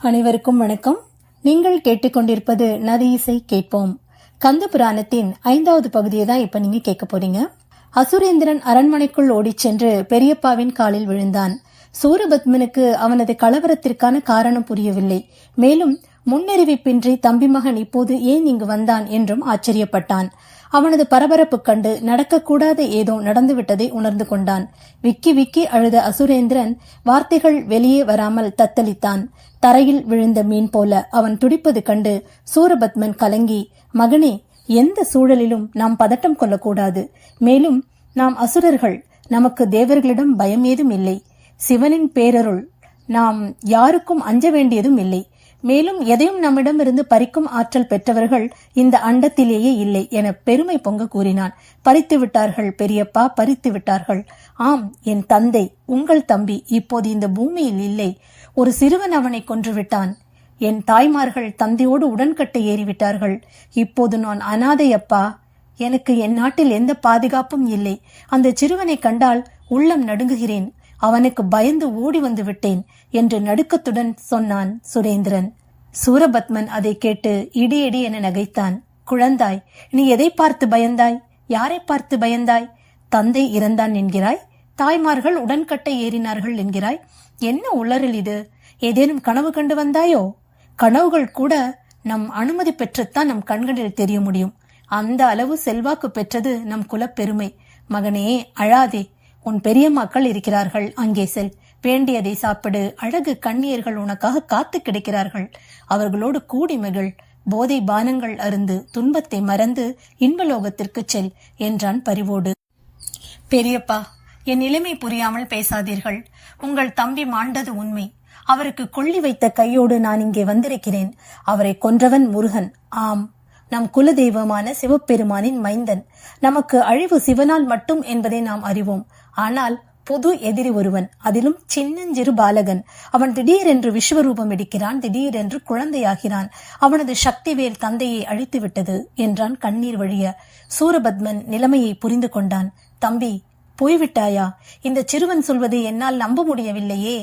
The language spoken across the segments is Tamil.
அனைவருக்கும் வணக்கம். நீங்கள் கேட்டுக்கொண்டிருப்பது நதி இசை கேட்போம். கந்த புராணத்தின் ஐந்தாவது பகுதியை தான் இப்ப நீங்க கேட்க போறீங்க. அசுரேந்திரன் அரண்மனைக்குள் ஓடிச் சென்று பெரியப்பாவின் காலில் விழுந்தான். சூரபத்மனுக்கு அவனது கலவரத்திற்கான காரணம் புரியவில்லை. மேலும் முன்னறிவிப்பின்றி தம்பி மகன் இப்போது ஏன் இங்கு வந்தான் என்றும் ஆச்சரியப்பட்டான். அவனது பரபரப்பு கண்டு நடக்கக்கூடாத ஏதோ நடந்துவிட்டதை உணர்ந்து கொண்டான். விக்கி விக்கி அழுத அசுரேந்திரன் வார்த்தைகள் வெளியே வராமல் தத்தளித்தான். தரையில் விழுந்த மீன் போல அவன் துடிப்பது கண்டு சூரபத்மன் கலங்கி மகனே எந்த சூழலிலும் நாம் பதட்டம் கொள்ளக்கூடாது. மேலும் நாம் அசுரர்கள் நமக்கு தேவர்களிடம் பயம் ஏதும் இல்லை. சிவனின் பேரருள் நாம் யாருக்கும் அஞ்ச வேண்டியதும் இல்லை. மேலும் எதையும் நம்மிடமிருந்து பறிக்கும் ஆற்றல் பெற்றவர்கள் இந்த அண்டத்திலேயே இல்லை என பெருமை பொங்க கூறினான். பறித்து விட்டார்கள் பெரியப்பா பறித்து விட்டார்கள். ஆம் என் தந்தை உங்கள் தம்பி இப்போது இந்த பூமியில் இல்லை. ஒரு சிறுவன் அவனை கொன்று விட்டான். என் தாய்மார்கள் தந்தையோடு உடன்கட்டை ஏறிவிட்டார்கள். இப்போது நான் அனாதை அப்பா. எனக்கு என் நாட்டில் எந்த பாதுகாப்பும் இல்லை. அந்த சிறுவனை கண்டால் உள்ளம் நடுங்குகிறேன். அவனுக்கு பயந்து ஓடி வந்து விட்டேன் என்று நடுக்கத்துடன் சொன்னான் சுரேந்திரன். சூரபத்மன் அதை கேட்டு இடி இடி என நகைத்தான். குழந்தாய் நீ எதை பார்த்து பயந்தாய்? யாரை பார்த்து பயந்தாய்? தந்தை இறந்தான் என்கிறாய்? தாய்மார்கள் உடன்கட்டை ஏறினார்கள் என்கிறாய்? என்ன உளறல் இது? ஏதேனும் கனவு கண்டு வந்தாயோ? கனவுகள் கூட நம் அனுமதி பெற்றுத்தான் நம் கண்களில் தெரிய முடியும். அந்த அளவு செல்வாக்கு பெற்றது நம் குலப்பெருமை. மகனே அழாதே. உன் மக்கள் இருக்கிறார்கள். அங்கே செல். வேண்டியதை சாப்பிடு. அழகு கண்ணியர்கள் உனக்காக காத்து கிடக்கிறார்கள். அவர்களோடு கூடி மகிழ். போதை பானங்கள் அருந்து துன்பத்தை மறந்து இன்பலோகத்திற்கு செல் என்றான் பரிவோடு. பெரியப்பா என் நிலைமை புரியாமல் பேசாதீர்கள். உங்கள் தம்பி மாண்டது உண்மை. அவருக்கு கொள்ளி வைத்த கையோடு நான் இங்கே வந்திருக்கிறேன். அவரை கொன்றவன் முருகன். ஆம். நம் குலதெய்வமான சிவபெருமானின் மைந்தன். நமக்கு அழிவு சிவனால் மட்டும் என்பதை நாம் அறிவோம். ஆனால் புது எதிரி ஒருவன் அதிலும் சின்னஞ்சிறு பாலகன். அவன் திடீரென்று விஸ்வரூபம் எடுக்கிறான் திடீரென்று குழந்தையாகிறான். அவனது சக்திவேல் தந்தையை அழித்து விட்டது என்றான் கண்ணீர் வழிய. சூரபத்மன் நிலைமையை புரிந்து கொண்டான். தம்பி போய்விட்டாயா? இந்த சிறுவன் சொல்வதை என்னால் நம்ப முடியவில்லையே.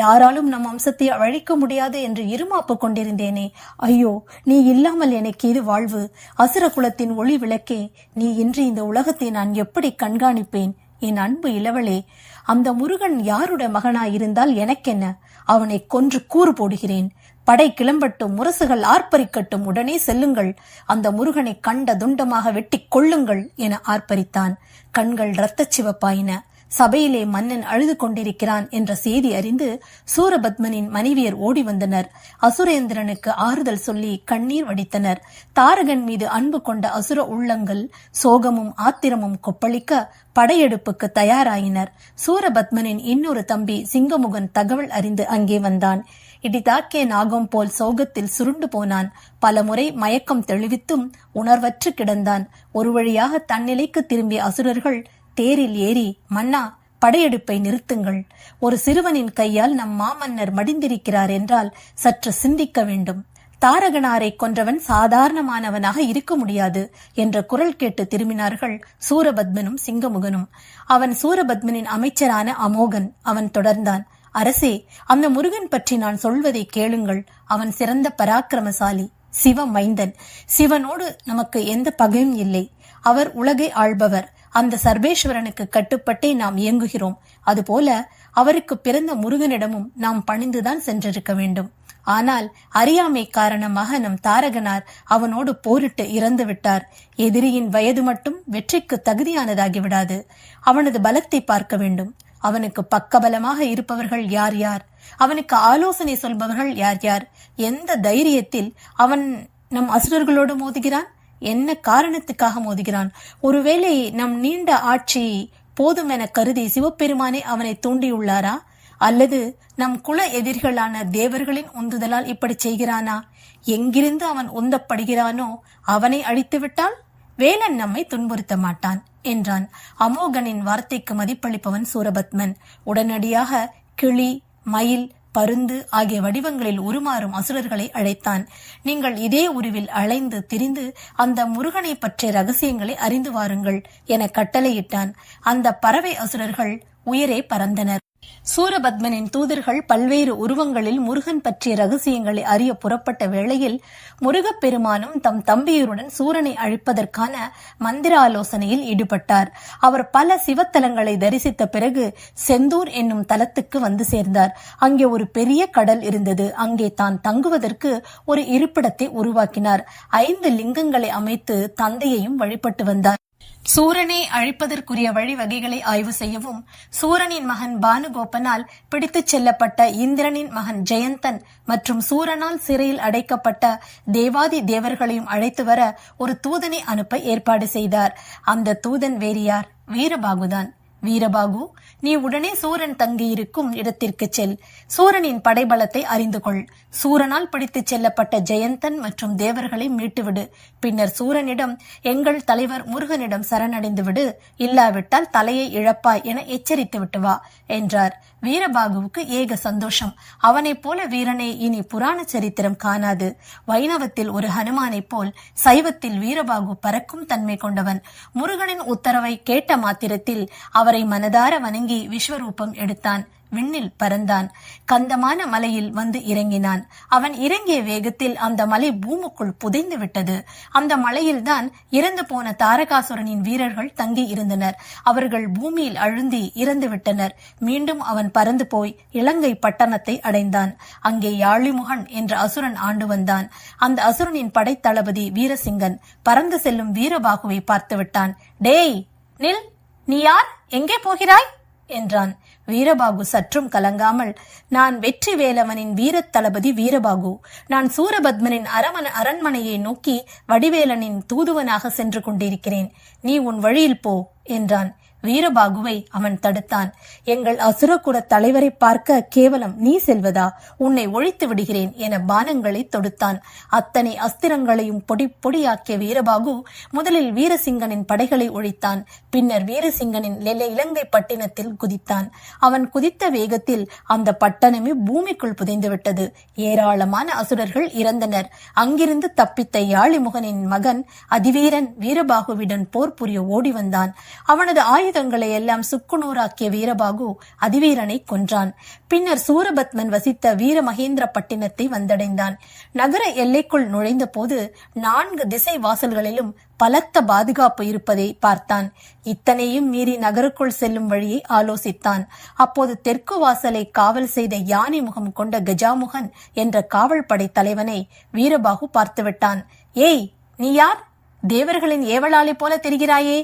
யாராலும் நம் வம்சத்தை அழிக்க முடியாது என்று இருமாப்பு கொண்டிருந்தேனே. ஐயோ நீ இல்லாமல் எனக்கு இது வாழ்வு. அசுர குலத்தின் ஒளி விளக்கே நீ இன்று இந்த உலகத்தை நான் எப்படி கண்காணிப்பேன்? என் அன்பு இளவளே அந்த முருகன் யாருடைய மகனாயிருந்தால் எனக்கென்ன? அவனை கொன்று கூறு போடுகிறேன். படை கிளம்பட்டும் முரசுகள் ஆர்ப்பரிக்கட்டும் உடனே செல்லுங்கள். அந்த முருகனை கண்ட துண்டமாக வெட்டிக் கொள்ளுங்கள் என ஆர்ப்பரித்தான். கண்கள் இரத்த சிவப்பாயின. சபையிலே மன்னன் அழுது கொண்டிருக்கிறான் என்ற செய்தி அறிந்து சூரபத்மனின் மனைவியர் ஓடி வந்தனர். அசுரேந்திரனுக்கு ஆறுதல் சொல்லி கண்ணீர் வடித்தனர். தாரகன் மீது அன்பு கொண்ட அசுர உள்ளங்கள் சோகமும் ஆத்திரமும் கொப்பளிக்க படையெடுப்புக்கு தயாராயினர். சூரபத்மனின் இன்னொரு தம்பி சிங்கமுகன் தகவல் அறிந்து அங்கே வந்தான். இடிதாக்கிய நாகம் போல் சோகத்தில் சுருண்டு போனான். பலமுறை மயக்கம் தெளிவித்தும் உணர்வற்று கிடந்தான். ஒரு வழியாக தன்னிலைக்கு திரும்பிய அசுரர்கள் தேரில் ஏறி மன்னா படையெடுப்பை நிறுத்துங்கள். ஒரு சிறுவனின் கையால் நம் மாமன்னர் மடிந்திருக்கிறார் என்றால் சற்று சிந்திக்க வேண்டும். தாரகனாரை கொன்றவன் சாதாரணமானவனாக இருக்க முடியாது என்ற குரல் கேட்டு திரும்பினார்கள் சூரபத்மனும் சிங்கமுகனும். அவன் சூரபத்மனின் அமைச்சரான அமோகன் அவன் தொடர்ந்தான். அரசே அந்த முருகன் பற்றி நான் சொல்வதை கேளுங்கள். அவன் சிறந்த பராக்கிரமசாலி சிவ மைந்தன். சிவனோடு நமக்கு எந்த பகையும் இல்லை. அவர் உலகை ஆள்பவர். அந்த சர்வேஸ்வரனுக்கு கட்டுப்பட்டே நாம் இயங்குகிறோம். அதுபோல அவருக்கு பிறந்த முருகனிடமும் நாம் பணிந்துதான் சென்றிருக்க வேண்டும். ஆனால் அறியாமை காரணமாக நம் தாரகனார் அவனோடு போரிட்டு இறந்து விட்டார். எதிரியின் வயது மட்டும் வெற்றிக்கு தகுதியானதாகி விடாது. அவனது பலத்தை பார்க்க வேண்டும். அவனுக்கு பக்கபலமாக இருப்பவர்கள் யார் யார்? அவனுக்கு ஆலோசனை சொல்பவர்கள் யார் யார்? எந்த தைரியத்தில் அவன் நம் அசுரர்களோடு மோதுகிறான்? என்ன காரணத்துக்காக மோதுகிறான்? ஒருவேளை நம் நீண்ட ஆட்சி போதும் என கருதி சிவபெருமானே அவனை தூண்டியுள்ளாரா? அல்லது நம் குல எதிரிகளான தேவர்களின் உந்துதலால் இப்படி செய்கிறானா? எங்கிருந்து அவன் உந்தப்படுகிறானோ அவனை அழித்துவிட்டால் வேலன் நம்மை துன்புறுத்த மாட்டான் என்றான். அமோகனின் வார்த்தைக்கு மதிப்பளிப்பவன் சூரபத்மன். உடனடியாக கிளி மயில் பருந்து ஆகிய வடிவங்களில் உருமாறும் அசுரர்களை அழைத்தான். நீங்கள் இதே உருவில் அலைந்து திரிந்து அந்த முருகனை பற்றிய ரகசியங்களை அறிந்து வாருங்கள் என கட்டளையிட்டான். அந்த பறவை அசுரர்கள் உயரே பறந்தனர். சூரபத்மனின் தூதர்கள் பல்வேறு உருவங்களில் முருகன் பற்றிய ரகசியங்களை அறிய புறப்பட்ட வேளையில் முருகப்பெருமானும் தம் தம்பியருடன் சூரனை அழிப்பதற்கான மந்திர ஆலோசனையில் ஈடுபட்டார். அவர் பல சிவத்தலங்களை தரிசித்த பிறகு செந்தூர் என்னும் தலத்துக்கு வந்து சேர்ந்தார். அங்கே ஒரு பெரிய கடல் இருந்தது. அங்கே தான் தங்குவதற்கு ஒரு இருப்பிடத்தை உருவாக்கினார். ஐந்து லிங்கங்களை அமைத்து தந்தையையும் வழிபட்டு வந்தார். சூரனை அழிப்பதற்குரிய வழிவகைகளை ஆய்வு செய்யவும் சூரனின் மகன் பானுகோபனால் பிடித்துச் செல்லப்பட்ட இந்திரனின் மகன் ஜெயந்தன் மற்றும் சூரனால் சிறையில் அடைக்கப்பட்ட தேவாதி தேவர்களையும் அழைத்து வர ஒரு தூதனை அனுப்ப ஏற்பாடு செய்தார். அந்த தூதன் வேறு யார்? வீரபாகுதான். வீரபாகு நீ உடனே சூரன் தங்கியிருக்கும் இடத்திற்கு செல். சூரனின் படைபலத்தை அறிந்து கொள். சூரனால் பிடித்துச் செல்லப்பட்ட ஜெயந்தன் மற்றும் தேவர்களை மீட்டுவிடு. பின்னர் சூரனிடம் எங்கள் தலைவர் முருகனிடம் சரணடைந்து விடு. இல்லாவிட்டால் தலையை இழப்பாய் என எச்சரித்து விட்டு வா என்றார். வீரபாகுவுக்கு ஏக சந்தோஷம். அவனைப் போல வீரனை இனி புராண சரித்திரம் காணாது. வைணவத்தில் ஒரு ஹனுமானைப் போல் சைவத்தில் வீரபாகு பறக்கும் தன்மை கொண்டவன். முருகனின் உத்தரவை கேட்ட மாத்திரத்தில் அவரை மனதார வணங்கி விஸ்வரூபம் எடுத்தான். விண்ணில் பறந்தான். கந்தமான மலையில் வந்து இறங்கினான். அவன் இறங்கிய வேகத்தில் அந்த மலை பூமுக்குள் புதைந்து விட்டது. அந்த மலையில்தான் இறந்து போன தாரகாசுரனின் வீரர்கள் தங்கி இருந்தனர். அவர்கள் பூமியில் அழுந்தி இறந்து விட்டனர். மீண்டும் அவன் பறந்து போய் இலங்கை பட்டணத்தை அடைந்தான். அங்கே யாழிமுகன் என்ற அசுரன் ஆண்டு வந்தான். அந்த அசுரனின் படைத்தளபதி வீரசிங்கன் பறந்து செல்லும் வீரபாகுவை பார்த்து விட்டான். டேய் நில். நீ யார்? எங்கே போகிறாய்? என்றான். வீரபாகு சற்றும் கலங்காமல் நான் வெற்றி வேலவனின் வீரத் தளபதி வீரபாகு. நான் சூரபத்மனின் அரமன அரண்மனையை நோக்கி வடிவேலனின் தூதுவனாக சென்று கொண்டிருக்கிறேன். நீ உன் வழியில் போ என்றான். வீரபாகுவை அவன் தடுத்தான். எங்கள் அசுரகுல தலைவரை பார்க்க கேவலம். நீ செல்வதா? உன்னை ஒழித்து விடுகிறேன் என பானங்களை தொடுத்தான். அத்தனை அஸ்திரங்களையும் பொடி பொடியாக்கிய வீரபாகு முதலில் வீரசிங்கனின் படைகளை ஒழித்தான். பின்னர் வீரசிங்கனின் லெல- இலங்கை பட்டினத்தில் குதித்தான். அவன் குதித்த வேகத்தில் அந்த பட்டணமே பூமிக்குள் புதைந்துவிட்டது. ஏராளமான அசுரர்கள் இறந்தனர். அங்கிருந்து தப்பித்த யாழிமுகனின் மகன் அதிவீரன் வீரபாகுவிடன் போர் புரிய ஓடி வந்தான். அவனது ஆயுதங்களை எல்லாம் சுக்குநூறாக்கிய வீரபாகு அதிவீரனை கொன்றான். பின்னர் சூரபத்மன் வசித்த வீரமகேந்திர பட்டினத்தை வந்தடைந்தான். நகர எல்லைக்குள் நுழைந்த போது நான்கு திசை வாசல்களிலும் பலத்த பாதுகாப்பு இருப்பதை பார்த்தான். இத்தனையும் மீறி நகருக்குள் செல்லும் வழியை ஆலோசித்தான். அப்போது தெற்கு வாசலை காவல் செய்த யானை முகம் கொண்ட கஜாமுகன் என்ற காவல் படை தலைவனை வீரபாகு பார்த்துவிட்டான். ஏய் நீ யார்? தேவர்களின் ஏவலாளி போல தெரிகிறாயே!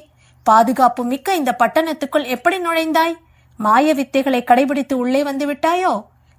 பாதுகாப்பு மிக்க இந்த பட்டணத்துக்குள் எப்படி நுழைந்தாய்? மாய வித்தைகளை கடைபிடித்து உள்ளே வந்து விட்டாயோ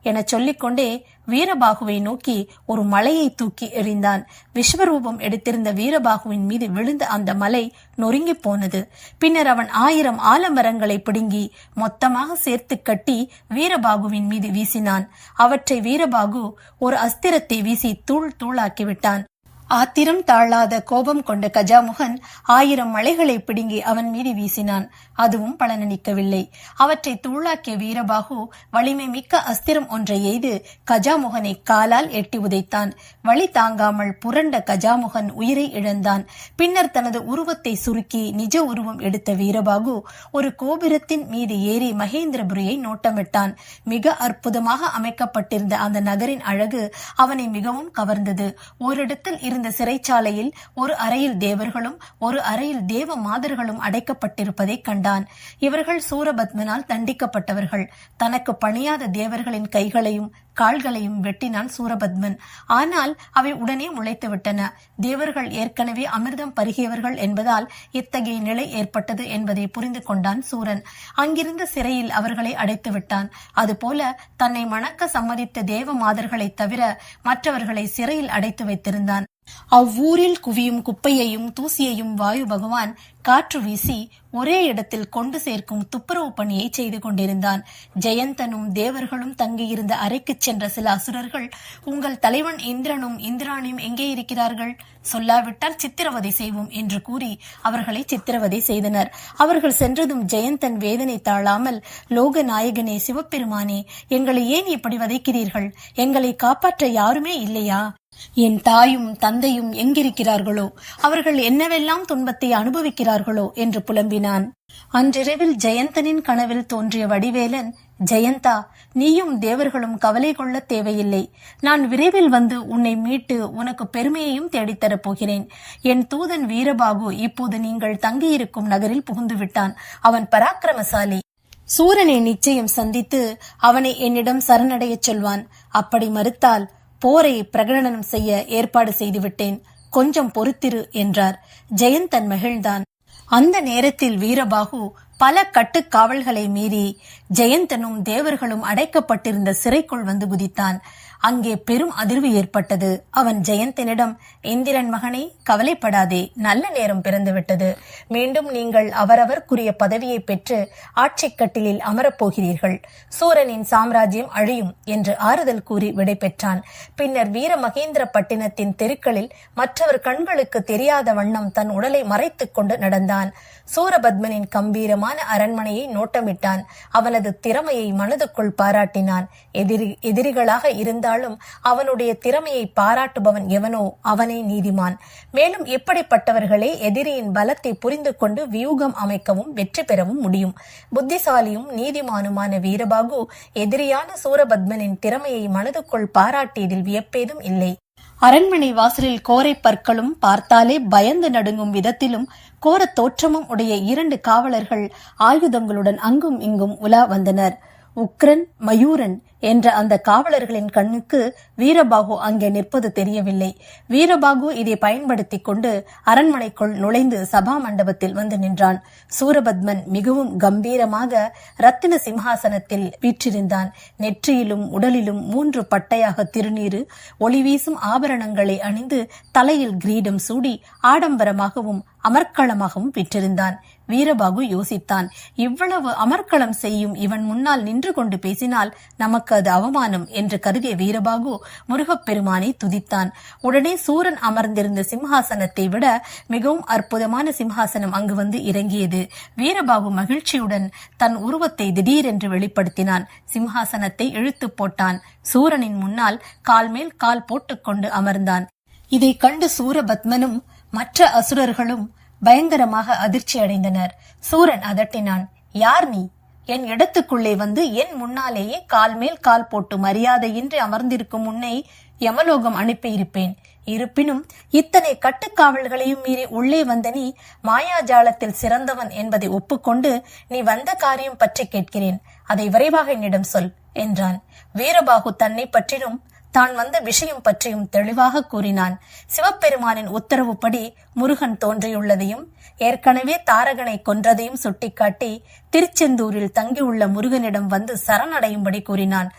என சொல்லிக்கொண்டே வீரபாகுவை நோக்கி ஒரு மலையை தூக்கி எறிந்தான். விஸ்வரூபம் எடுத்திருந்த வீரபாகுவின் மீது விழுந்த அந்த மலை நொறுங்கி போனது. பின்னர் அவன் ஆயிரம் ஆலமரங்களை பிடுங்கி மொத்தமாக சேர்த்து கட்டி வீரபாகுவின் மீது வீசினான். அவற்றை வீரபாகு ஒரு அஸ்திரத்தை வீசி தூள் தூளாக்கி விட்டான். ஆத்திரம் தாழாத கோபம் கொண்ட கஜாமுகன் ஆயிரம் மலைகளை பிடுங்கி அவன் மீது வீசினான். அதுவும் பலனளிக்கவில்லை. அவற்றை தூளாக்கிய வீரபாகு வலிமை மிக்க அஸ்திரம் ஒன்றை எய்து கஜாமுகனை காலால் எட்டி உதைத்தான். வழி தாங்காமல் புரண்ட கஜாமுகன் உயிரை இழந்தான். பின்னர் தனது உருவத்தை சுருக்கி நிஜ உருவம் எடுத்த வீரபாகு ஒரு கோபுரத்தின் மீது ஏறி மகேந்திரபுரியை நோட்டமிட்டான். மிக அற்புதமாக அமைக்கப்பட்டிருந்த அந்த நகரின் அழகு அவனை மிகவும் கவர்ந்தது. ஓரிடத்தில் இருந்த சிறைச்சாலையில் ஒரு அறையில் தேவர்களும் ஒரு அறையில் தேவ மாதர்களும் அடைக்கப்பட்டிருப்பதை கண்டான். இவர்கள் சூரபத்மனால் தண்டிக்கப்பட்டவர்கள். தனக்கு பணியாத தேவர்களின் கைகளையும் கால்களையும் வெட்டினான் சூரபத்மன். ஆனால் அவை உடனே முளைத்து விட்டன தேவர்கள் ஏற்கனவே அமிர்தம் பருகியவர்கள் என்பதால் இத்தகைய நிலை ஏற்பட்டது என்பதை புரிந்து கொண்டான் சூரன். அங்கிருந்த சிறையில் அவர்களை அடைத்து விட்டான் அதுபோல தன்னை மணக்க சம்மதித்த தேவ மாதர்களை தவிர மற்றவர்களை சிறையில் அடைத்து வைத்திருந்தான். அவ்வூரில் குவியும் குப்பையையும் தூசியையும் வாயு பகவான் காற்று வீசி ஒரே இடத்தில் கொண்டு சேர்க்கும் துப்புரவு பணியை செய்து கொண்டிருந்தான். ஜெயந்தனும் தேவர்களும் தங்கியிருந்த அறைக்குச் சென்ற சில அசுரர்கள் உங்கள் தலைவன் இந்திரனும் இந்திராணியும் எங்கே இருக்கிறார்கள்? சொல்லாவிட்டால் சித்திரவதை செய்வோம் என்று கூறி அவர்களை சித்திரவதை செய்தனர். அவர்கள் சென்றதும் ஜெயந்தன் வேதனை தாழாமல் லோக நாயகனே சிவபெருமானே எங்களை ஏன் இப்படி வதைக்கிறீர்கள்? எங்களை காப்பாற்ற யாருமே இல்லையா? என் தாயும் தந்தையும் எங்கிருக்கிறார்களோ? அவர்கள் என்னவெல்லாம் துன்பத்தை அனுபவிக்கிறார்களோ? என்று புலம்பினான். அன்றிரவில் ஜெயந்தனின் கனவில் தோன்றிய வடிவேலன் ஜெயந்தா நீயும் தேவர்களும் கவலை கொள்ள தேவையில்லை. நான் விரைவில் வந்து உன்னை மீட்டு உனக்கு பெருமையையும் தேடித்தரப் போகிறேன். என் தூதன் வீரபாகு இப்போது நீங்கள் தங்கியிருக்கும் நகரில் புகுந்து விட்டான். அவன் பராக்கிரமசாலி. சூரனை நிச்சயம் சந்தித்து அவனை என்னிடம் சரணடையச் சொல்வான். அப்படி மறுத்தால் போரை பிரகடனம் செய்ய ஏற்பாடு செய்துவிட்டேன். கொஞ்சம் பொறுத்திரு என்றார். ஜெயந்தன் மகிழ்ந்தான். அந்த நேரத்தில் வீரபாகு பல கட்டுக்காவல்களை மீறி ஜெயந்தனும் தேவர்களும் அடைக்கப்பட்டிருந்த சிறைக்குள் வந்து குதித்தான். அங்கே பெரும் அதிர்வு ஏற்பட்டது. அவன் ஜெயந்தனிடம் இந்திரன் மகனே கவலைப்படாதே நல்ல நேரம் பிறந்துவிட்டது. மீண்டும் நீங்கள் அவரவர்க்குரிய பதவியை பெற்று ஆட்சிக்கட்டிலில் அமரப்போகிறீர்கள் சூரனின் சாம்ராஜ்யம் அழியும் என்று ஆறுதல் கூறி விடைபெற்றான் பின்னர் வீர மகேந்திர பட்டினத்தின் தெருக்களில் மற்றவர் கண்களுக்கு தெரியாத வண்ணம் தன் உடலை மறைத்துக் கொண்டு நடந்தான். சூரபத்மனின் கம்பீரமான அரண்மனையை நோட்டமிட்டான். அவனது திறமையை மனதுக்குள் பாராட்டினான். எதிரி எதிரிகளாக இருந்தாலும் அவனுடைய திறமையை பாராட்டுபவன் எவனோ அவனே நீதிமான். மேலும் இப்படிப்பட்டவர்களே எதிரியின் பலத்தை புரிந்து கொண்டு வியூகம் அமைக்கவும் வெற்றி பெறவும் முடியும். புத்திசாலியும் நீதிமானுமான வீரபாகு எதிரியான சூரபத்மனின் திறமையை மனதுக்குள் பாராட்டியதில் வியப்பேதும் இல்லை. அரண்மனை வாசலில் கோரை பற்களும் பார்த்தாலே பயந்து நடுங்கும் விதத்திலும் கோரத் தோற்றமும் உடைய இரண்டு காவலர்கள் ஆயுதங்களுடன் அங்கும் இங்கும் உலா வந்தனர். உக்ரன் மயூரன் என்ற அந்த காவலர்களின் கண்ணுக்கு வீரபாகு அங்கே நிற்பது தெரியவில்லை. வீரபாகு இதை பயன்படுத்திக் கொண்டு அரண்மனைக்குள் நுழைந்து சபா மண்டபத்தில் வந்து நின்றான். சூரபத்மன் மிகவும் கம்பீரமாக ரத்தின சிம்ஹாசனத்தில் வீற்றிருந்தான். நெற்றியிலும் உடலிலும் மூன்று பட்டையாக திருநீரு ஒளி வீசும் ஆபரணங்களை அணிந்து தலையில் கிரீடம் சூடி ஆடம்பரமாகவும் அமர்க்களமாகவும் விற்றிருந்தான். வீரபாகு யோசித்தான். இவ்வளவு அமர்க்களம் செய்யும் இவன் முன்னால் நின்று கொண்டு பேசினால் நமக்கு அது அவமானம் என்று கருதிய வீரபாகு முருகப்பெருமானை துதித்தான். உடனே சூரன் அமர்ந்திருந்த சிம்ஹாசனத்தை விட மிகவும் அற்புதமான சிம்ஹாசனம் அங்கு வந்து இறங்கியது. வீரபாகு மகிழ்ச்சியுடன் தன் உருவத்தை திடீரென்று வெளிப்படுத்தினான். சிம்ஹாசனத்தை இழுத்து போட்டான். சூரனின் முன்னால் கால் மேல் கால் போட்டுக்கொண்டு அமர்ந்தான். இதை கண்டு சூரபத்மனும் மற்ற அசுரர்களும் பயங்கரமாக அதிர்ச்சி அடைந்தனர். சூரன் அதட்டினான் யார் நீ? என் இடத்துக்குள்ளே வந்து என் முன்னாலேயே கால் மேல் கால் போட்டு மரியாதையின்றி அமர்ந்திருக்கும் முன்னை யமலோகம் அனுப்பியிருப்பேன். இருப்பினும் இத்தனை கட்டுக்காவல்களையும் மீறி உள்ளே வந்த நீ மாயாஜாலத்தில் சிறந்தவன் என்பதை ஒப்புக்கொண்டு நீ வந்த காரியம் பற்றி கேட்கிறேன். அதை விரைவாக என்னிடம் சொல் என்றான். வீரபாகு தன்னை பற்றியும் தான் வந்த விஷயம் பற்றியும் தெளிவாக கூறினான். சிவபெருமானின் உத்தரவுப்படி முருகன் தோன்றியுள்ளதையும் ஏற்கனவே தாரகனை கொன்றதையும் சுட்டிக்காட்டி திருச்செந்தூரில் தங்கியுள்ள முருகனிடம் வந்து சரணடையும்படி கூறினான்.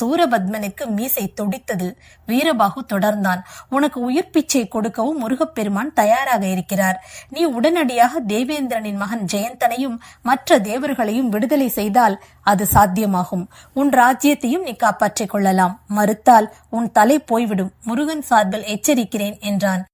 சூரபத்மனுக்கு மீசை துடித்ததில் வீரபாகு தொடர்ந்தான். உனக்கு உயிர் பிச்சை கொடுக்கவும் முருகப்பெருமான் தயாராக இருக்கிறார். நீ உடனடியாக தேவேந்திரனின் மகன் ஜெயந்தனையும் மற்ற தேவர்களையும் விடுதலை செய்தால் அது சாத்தியமாகும். உன் ராஜ்யத்தையும் நீ காப்பாற்றிக் கொள்ளலாம். மறுத்தால் உன் தலை போய்விடும். முருகன் சார்பில் எச்சரிக்கிறேன் என்றான்.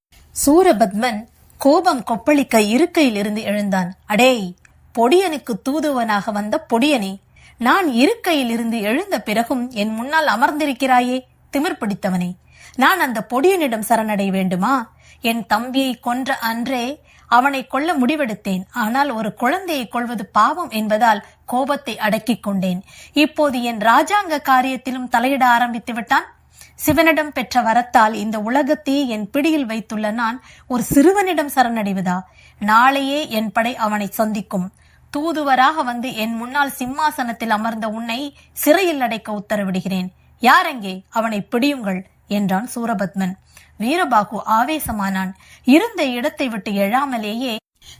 சூரபத்மன் கோபம் கொப்பளிக்க இருக்கையில் இருந்து எழுந்தான். அடேய் பொடியனுக்கு தூதுவனாக வந்த பொடியனே நான் இருக்கையில் இருந்து எழுந்த பிறகும் என் முன்னால் அமர்ந்திருக்கிறாயே திமிர் பிடித்தவனே. நான் அந்த பொடியனிடம் சரணடை வேண்டுமா? என் தம்பியை கொன்ற அன்றே அவனை கொல்ல முடிவெடுத்தேன். ஆனால் ஒரு குழந்தையை கொள்வது பாவம் என்பதால் கோபத்தை அடக்கிக் கொண்டேன். இப்போது என் ராஜாங்க காரியத்திலும் தலையிட ஆரம்பித்து விட்டான். சிவனிடம் பெற்ற வரத்தால் இந்த உலகத்தையே என் பிடியில் வைத்துள்ள நான் ஒரு சிறுவனிடம் சரணடைவதா? நாளையே என் படை அவனை சந்திக்கும். தூதுவராக வந்து என் முன்னால் சிம்மாசனத்தில் அமர்ந்த உன்னை சிறையில் அடைக்க உத்தரவிடுகிறேன். யாரெங்கே? அவனை பிடியுங்கள் என்றான் சூரபத்மன். வீரபாகு ஆவேசமானான். இருந்த இடத்தை விட்டு எழாமலேயே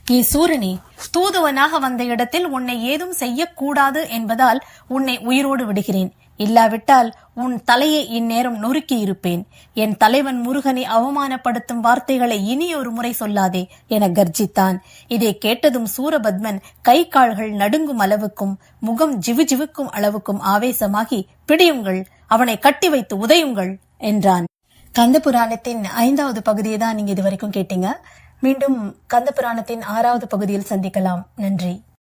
நீ சூரனே தூதுவனாக வந்த இடத்தில் உன்னை ஏதும் செய்யக்கூடாது என்பதால் உன்னை உயிரோடு விடுகிறேன். இல்லாவிட்டால் உன் தலையை இந்நேரம் நொறுக்கி இருப்பேன். என் தலைவன் முருகனை அவமானப்படுத்தும் வார்த்தைகளை இனி ஒரு முறை சொல்லாதே என கர்ஜித்தான். இதை கேட்டதும் சூரபத்மன் கை கால்கள் நடுங்கும் அளவுக்கும் முகம் ஜிவுஜிவுக்கும் அளவுக்கும் ஆவேசமாகி பிடியுங்கள் அவனை கட்டி வைத்து உதையுங்கள் என்றான். கந்த புராணத்தின் ஐந்தாவது பகுதியை தான் நீங்க இது வரைக்கும் கேட்டீங்க. மீண்டும் கந்த புராணத்தின் ஆறாவது பகுதியில் சந்திக்கலாம். நன்றி.